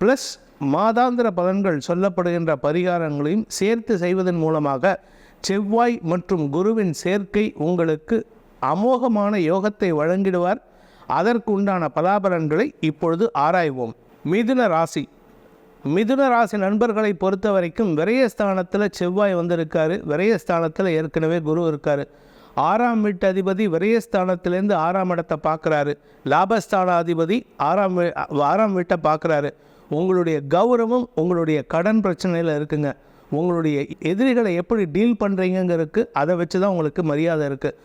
Plus மாதாந்திர பலன்கள் சொல்லப்படுகின்ற பரிகாரங்களையும் சேர்த்து செய்வதன் மூலமாக செவ்வாய் மற்றும் குருவின் சேர்க்கை உங்களுக்கு அமோகமான யோகத்தை வழங்கிடுவார். அதற்கு உண்டான பலாபலன்களை இப்பொழுது ஆராய்வோம். மிதுன ராசி. மிதுன ராசி நண்பர்களை பொறுத்த வரைக்கும் விரயஸ்தானத்தில் செவ்வாய் வந்திருக்காரு. விரயஸ்தானத்தில் ஏற்கனவே குரு இருக்காரு. ஆறாம் வீட்டு அதிபதி விரயஸ்தானத்திலேருந்து ஆறாம் இடத்தை பார்க்குறாரு. லாபஸ்தானாதிபதி ஆறாம் ஆறாம் வீட்டை பார்க்குறாரு. உங்களுடைய கௌரவம் உங்களுடைய கடன் பிரச்சனையில் இருக்குங்க. உங்களுடைய எதிரிகளை எப்படி டீல் பண்ணுறீங்கிறதுக்கு அதை வச்சு தான் உங்களுக்கு மரியாதை இருக்குது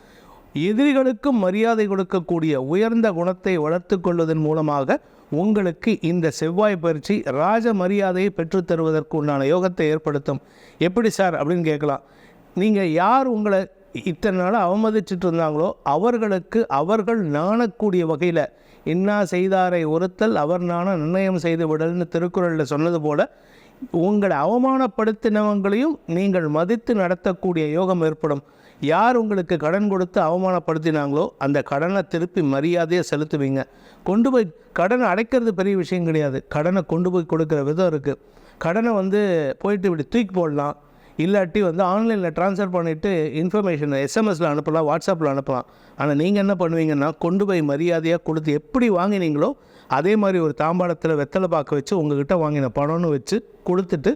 எதிரிகளுக்கும் மரியாதை கொடுக்கக்கூடிய உயர்ந்த குணத்தை வளர்த்து கொள்வதன் மூலமாக உங்களுக்கு இந்த செவ்வாய் பயிற்சி ராஜ மரியாதையை பெற்றுத்தருவதற்கு உண்டான யோகத்தை ஏற்படுத்தும். எப்படி சார்? அப்படின்னு கேட்கலாம். நீங்கள் யார் உங்களை இத்தனை நாளாக அவமதிச்சிட்டு இருந்தாங்களோ அவர்களுக்கு அவர்கள் நாணக்கூடிய வகையில் இன்னா செய்தாரை ஒருத்தல் அவர் நாண நிர்ணயம் செய்து விடல்னு திருக்குறளில் சொன்னது போல் உங்களை அவமானப்படுத்தினவங்களையும் நீங்கள் மதித்து நடத்தக்கூடிய யோகம் ஏற்படும். யார் உங்களுக்கு கடன் கொடுத்து அவமானப்படுத்தினாங்களோ அந்த கடனை திருப்பி மரியாதையாக செலுத்துவீங்க. கொண்டு போய் கடனை அடைக்கிறது பெரிய விஷயம் கிடையாது. கடனை கொண்டு போய் கொடுக்குற விதம் இருக்குது கடனை வந்து போயிட்டு இப்படி தூக்கி போடலாம். இல்லாட்டி வந்து ஆன்லைனில் ட்ரான்ஸ்ஃபர் பண்ணிவிட்டு இன்ஃபர்மேஷன் எஸ்எம்எஸில் அனுப்பலாம் வாட்ஸ்அப்பில் அனுப்பலாம். ஆனால் நீங்கள் என்ன பண்ணுவீங்கன்னா கொண்டு போய் மரியாதையாக கொடுத்து எப்படி வாங்கினீங்களோ அதே மாதிரி ஒரு தாம்பாளத்தில் வெத்தலை பார்க்க வச்சு உங்ககிட்ட வாங்கின பணம்னு வச்சு கொடுத்துட்டு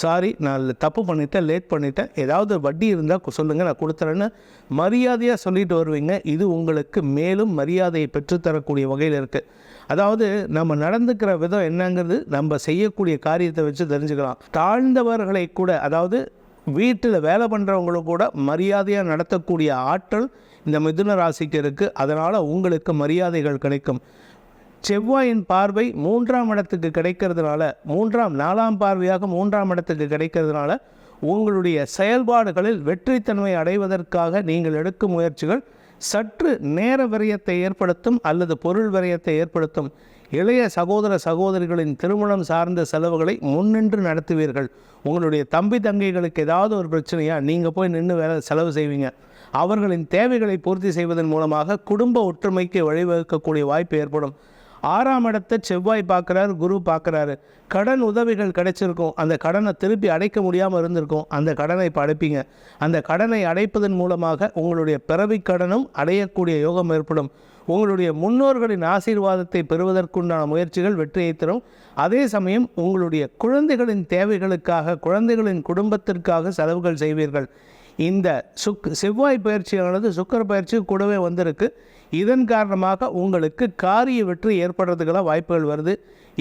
சாரி நான் தப்பு பண்ணிட்டேன் லேட் பண்ணிட்டேன். ஏதாவது வட்டி இருந்தால் சொல்லுங்கள் நான் கொடுத்துறேன்னு மரியாதையாக சொல்லிட்டு வருவீங்க. இது உங்களுக்கு மேலும் மரியாதையை பெற்றுத்தரக்கூடிய வகையில் இருக்குது அதாவது நம்ம நடந்துக்கிற விதம் என்னங்கிறது நம்ம செய்யக்கூடிய காரியத்தை வச்சு தெரிஞ்சுக்கலாம். தாழ்ந்தவர்களை கூட அதாவது வீட்டில் வேலை பண்ணுறவங்களும் கூட மரியாதையாக நடத்தக்கூடிய ஆற்றல் இந்த மிதுன ராசிக்கு இருக்குது அதனால் உங்களுக்கு மரியாதைகள் கிடைக்கும். செவ்வாயின் பார்வை மூன்றாம் இடத்துக்கு கிடைக்கிறதுனால மூன்றாம் நாலாம் பார்வையாக மூன்றாம் இடத்துக்கு கிடைக்கிறதுனால உங்களுடைய செயல்பாடுகளில் வெற்றித்தன்மை அடைவதற்காக நீங்கள் எடுக்கும் முயற்சிகள் சற்று நேர விரயத்தை ஏற்படுத்தும் அல்லது பொருள் விரயத்தை ஏற்படுத்தும். இளைய சகோதர சகோதரிகளின் திருமணம் சார்ந்த செலவுகளை முன்னின்று நடத்துவீர்கள். உங்களுடைய தம்பி தங்கைகளுக்கு ஏதாவது ஒரு பிரச்சனையா நீங்கள் போய் நின்று வேலை செலவு செய்வீங்க. அவர்களின் தேவைகளை பூர்த்தி செய்வதன் மூலமாக குடும்ப ஒற்றுமைக்கு வழிவகுக்கக்கூடிய வாய்ப்பு ஏற்படும். ஆறாம் இடத்தை செவ்வாய் பார்க்குறாரு குரு பார்க்குறாரு. கடன் உதவிகள் கிடைச்சிருக்கும். அந்த கடனை திருப்பி அடைக்க முடியாமல் இருந்திருக்கும். அந்த கடனை இப்போ அடைப்பீங்க அந்த கடனை அடைப்பதன் மூலமாக உங்களுடைய பிறவி கடனும் அடையக்கூடிய யோகம் ஏற்படும். உங்களுடைய முன்னோர்களின் ஆசீர்வாதத்தை பெறுவதற்குண்டான முயற்சிகள் வெற்றியை தரும். அதே சமயம் உங்களுடைய குழந்தைகளின் தேவைகளுக்காக குழந்தைகளின் குடும்பத்திற்காக செலவுகள் செய்வீர்கள். இந்த சுக் செவ்வாய் பயிற்சியானது சுக்கர பயிற்சி கூடவே வந்திருக்கு. இதன் காரணமாக உங்களுக்கு காரிய வெற்றி ஏற்படுறதுக்கெல்லாம் வாய்ப்புகள் வருது.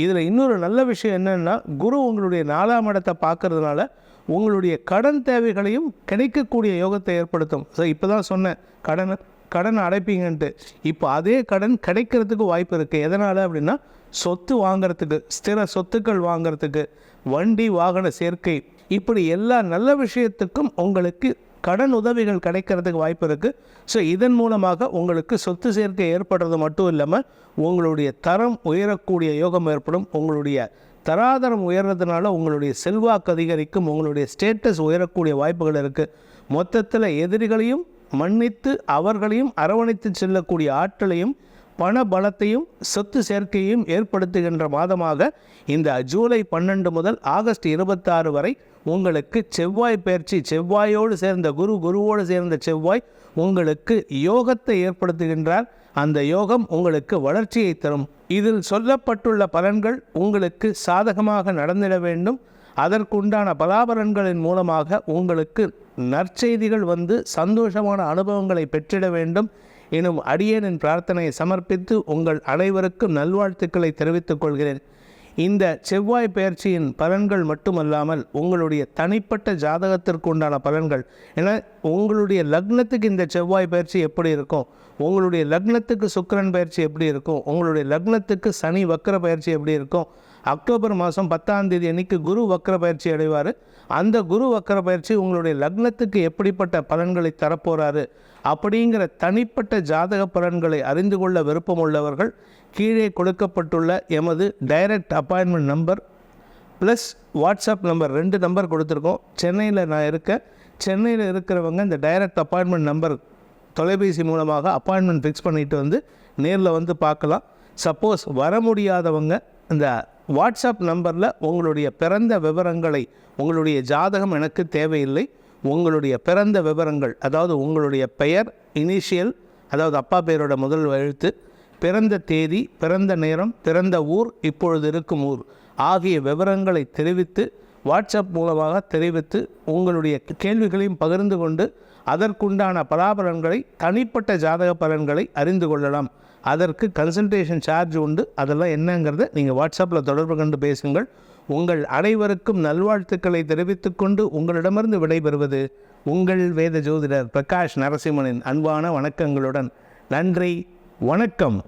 இதில் இன்னொரு நல்ல விஷயம் என்னென்னா குரு உங்களுடைய நாலாம் இடத்தை பார்க்கறதுனால உங்களுடைய கடன் தேவைகளையும் கிடைக்கக்கூடிய யோகத்தை ஏற்படுத்தும். ஸோ இப்போ தான் சொன்னேன் கடன் கடன் அடைப்பீங்கன்ட்டு. இப்போ அதே கடன் கிடைக்கிறதுக்கு வாய்ப்பு இருக்குது எதனால் அப்படின்னா சொத்து வாங்குறதுக்கு ஸ்திர சொத்துக்கள் வாங்குறதுக்கு வண்டி வாகன சேர்க்கை. இப்படி எல்லா நல்ல விஷயத்துக்கும் உங்களுக்கு கடன் உதவிகள் கிடைக்கிறதுக்கு வாய்ப்பு இருக்குது ஸோ இதன் மூலமாக உங்களுக்கு சொத்து சேர்க்கை ஏற்படுறது மட்டும் இல்லாமல் உங்களுடைய தரம் உயரக்கூடிய யோகம் ஏற்படும். உங்களுடைய தராதரம் உயர்றதுனால உங்களுடைய செல்வாக்கு அதிகரிக்கும். உங்களுடைய ஸ்டேட்டஸ் உயரக்கூடிய வாய்ப்புகள் இருக்குது மொத்தத்தில் எதிரிகளையும் மன்னித்து அவர்களையும் அரவணைத்து செல்லக்கூடிய ஆற்றலையும் பண பலத்தையும் சொத்து சேர்க்கையும் ஏற்படுத்துகின்ற மாதமாக இந்த ஜூலை பன்னெண்டு முதல் ஆகஸ்ட் இருபத்தாறு வரை உங்களுக்கு செவ்வாய் பயிற்சி செவ்வாயோடு சேர்ந்த குரு குருவோடு சேர்ந்த செவ்வாய் உங்களுக்கு யோகத்தை ஏற்படுத்துகின்றார். அந்த யோகம் உங்களுக்கு வளர்ச்சியை தரும். இதில் சொல்லப்பட்டுள்ள பலன்கள் உங்களுக்கு சாதகமாக நடந்திட வேண்டும். அதற்குண்டான பலாபலன்களின் மூலமாக உங்களுக்கு நற்செய்திகள் வந்து சந்தோஷமான அனுபவங்களை பெற்றிட வேண்டும். எனும் அடியேனின் பிரார்த்தனையை சமர்ப்பித்து உங்கள் அனைவருக்கும் நல்வாழ்த்துக்களை தெரிவித்துக் கொள்கிறேன். இந்த செவ்வாய் பயிற்சியின் பலன்கள் மட்டுமல்லாமல் உங்களுடைய தனிப்பட்ட ஜாதகத்திற்கு உண்டான பலன்கள். ஏன்னா உங்களுடைய லக்னத்துக்கு இந்த செவ்வாய் பயிற்சி எப்படி இருக்கும்? உங்களுடைய லக்னத்துக்கு சுக்கிரன் பயிற்சி எப்படி இருக்கும்? உங்களுடைய லக்னத்துக்கு சனி வக்கர பயிற்சி எப்படி இருக்கும்? அக்டோபர் மாதம் பத்தாம் தேதி அன்னைக்கு குரு வக்கர பயிற்சி அடைவார். அந்த குரு வக்கர பயிற்சி உங்களுடைய லக்னத்துக்கு எப்படிப்பட்ட பலன்களை தரப்போகிறாரு அப்படிங்கிற தனிப்பட்ட ஜாதக பலன்களை அறிந்து கொள்ள விருப்பம் உள்ளவர்கள் கீழே கொடுக்கப்பட்டுள்ள எமது direct appointment number plus WhatsApp number ரெண்டு நம்பர் கொடுத்துருக்கோம். சென்னையில் நான் இருக்கேன் சென்னையில் இருக்கிறவங்க இந்த டைரக்ட் அப்பாயின்மெண்ட் நம்பர் தொலைபேசி மூலமாக அப்பாயின்மெண்ட் ஃபிக்ஸ் பண்ணிட்டு வந்து நேரில் வந்து பார்க்கலாம். சப்போஸ் வர முடியாதவங்க இந்த வாட்ஸ்அப் நம்பரில் உங்களுடைய பிறந்த விவரங்களை உங்களுடைய ஜாதகம் எனக்கு தேவையில்லை. உங்களுடைய பிறந்த விவரங்கள் அதாவது உங்களுடைய பெயர் இனிஷியல் அதாவது அப்பா பெயரோட முதல் எழுத்து பிறந்த தேதி பிறந்த நேரம் பிறந்த ஊர் இப்பொழுது இருக்கும் ஊர் ஆகிய விவரங்களை தெரிவித்து வாட்ஸ்அப் மூலமாக தெரிவித்து உங்களுடைய கேள்விகளையும் பகிர்ந்து கொண்டு அதற்குண்டான பலாபலன்களை தனிப்பட்ட ஜாதக பலன்களை அறிந்து கொள்ளலாம். அதற்கு கன்சல்டேஷன் சார்ஜ் உண்டு. அதெல்லாம் என்னங்கிறத நீங்கள் வாட்ஸ்அப்பில் தொடர்பு கொண்டு பேசுங்கள். உங்கள் அனைவருக்கும் நல்வாழ்த்துக்களை தெரிவித்துக்கொண்டு உங்களிடமிருந்து விடைபெறுவது உங்கள் வேத ஜோதிடர் பிரகாஷ் நரசிம்மனின் அன்பான வணக்கங்களுடன். நன்றி. வணக்கம்.